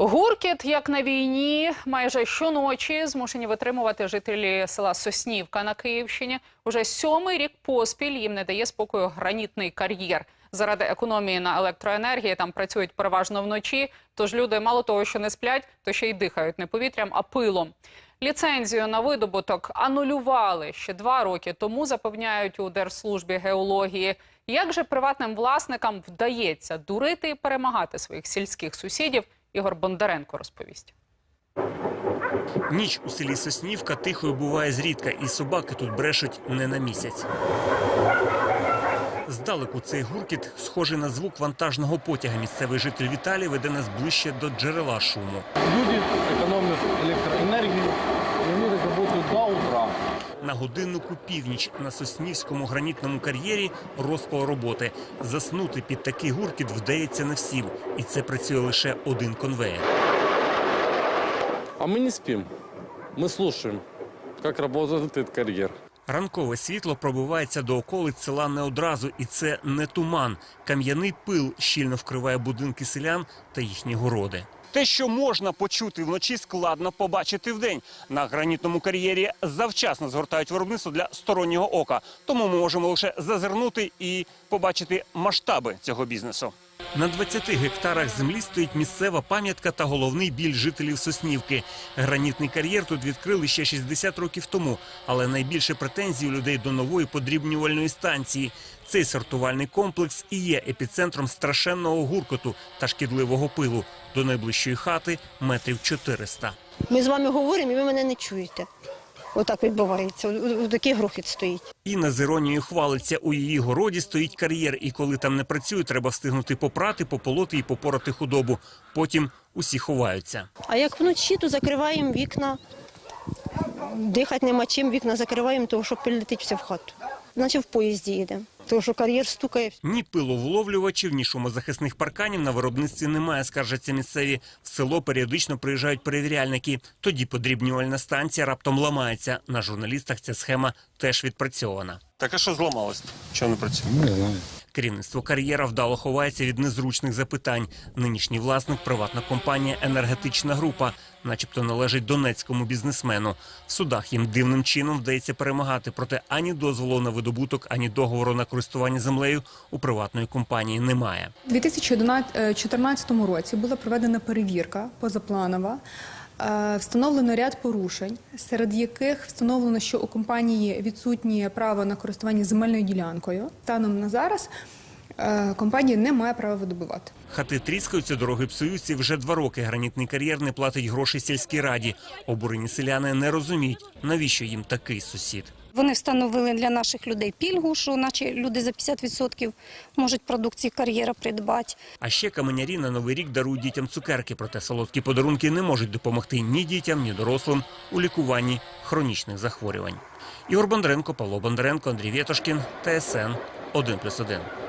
Гуркіт, як на війні, майже щоночі змушені витримувати жителі села Соснівка на Київщині. Уже сьомий рік поспіль їм не дає спокою гранітний кар'єр. Заради економії на електроенергії там працюють переважно вночі. Тож люди мало того, що не сплять, то ще й дихають не повітрям, а пилом. Ліцензію на видобуток анулювали ще два роки тому, запевняють у Держслужбі геології. Як же приватним власникам вдається дурити і перемагати своїх сільських сусідів? Ігор Бондаренко розповість. Ніч у селі Соснівка тихою буває зрідка, і собаки тут брешуть не на місяць. Здалеку цей гуркіт схожий на звук вантажного потяга. Місцевий житель Віталій веде нас ближче до джерела шуму. Люди экономят электроэнергию, На годиннику північ на Соснівському гранітному кар'єрі розпал роботи. Заснути під такий гуркіт вдається не всім, і це працює лише один конвеєр. А мы не спим. Мы слушаем, как работает этот карьер. Ранкове світло пробивається до околиць села не одразу, і це не туман. Кам'яний пил щільно вкриває будинки селян та їхні городи. Те, що можна почути вночі, складно побачити вдень. На гранітному кар'єрі завчасно згортають виробництво для стороннього ока. Тому ми можемо лише зазирнути і побачити масштаби цього бізнесу. На 20 гектарах землі стоїть місцева пам'ятка та головний біль жителів Соснівки. Гранітний кар'єр тут відкрили ще 60 років тому, але найбільше претензій у людей до нової подрібнювальної станції. Цей сортувальний комплекс і є епіцентром страшенного гуркоту та шкідливого пилу. До найближчої хати метрів 400. Ми з вами говоримо, і ви мене не чуєте. Отак відбувається. Такий грохіт стоїть. Інна з іронією хвалиться, у її городі стоїть кар'єр, і коли там не працює, треба встигнути попрати, пополоти і попорати худобу. Потім усі ховаються. А як вночі, то закриваємо вікна. Дихати нема чим, вікна закриваємо, тому що прилетить все в хату. Наче в поїзді їде. Тому що кар'єр стукає. Ні пиловловлювачів, ні шумозахисних парканів на виробництві немає, скаржаться місцеві. В село періодично приїжджають перевіряльники. Тоді подрібнювальна станція раптом ламається. На журналістах ця схема теж відпрацьована. Так а що зламалось? Чого не працює? Не знаю. Керівництво кар'єра вдало ховається від незручних запитань. Нинішній власник приватна компанія Енергетична група, начебто належить донецькому бізнесмену. В судах їм дивним чином вдається перемагати, проте ані дозволу на видобуток, ані договору на користування землею у приватної компанії немає. У 2014 році була проведена перевірка позапланова. Е, Встановлено ряд порушень, серед яких встановлено, що у компанії відсутнє право на користування земельною ділянкою. Станом на зараз е, компанія не має права видобувати. Хати тріскаються, дороги псуються. Вже два роки гранітний кар'єр не платить гроші сільській раді. Обурені селяни не розуміють, навіщо їм такий сусід. Вони встановили для наших людей пільгу, що наче люди за 50% можуть продукції кар'єра придбати. А ще каменярі на новий рік дарують дітям цукерки, проте солодкі подарунки не можуть допомогти ні дітям, ні дорослим у лікуванні хронічних захворювань. Ігор Бондаренко, Павло Бондаренко, Андрій Вєтошкін, ТСН 1+,1.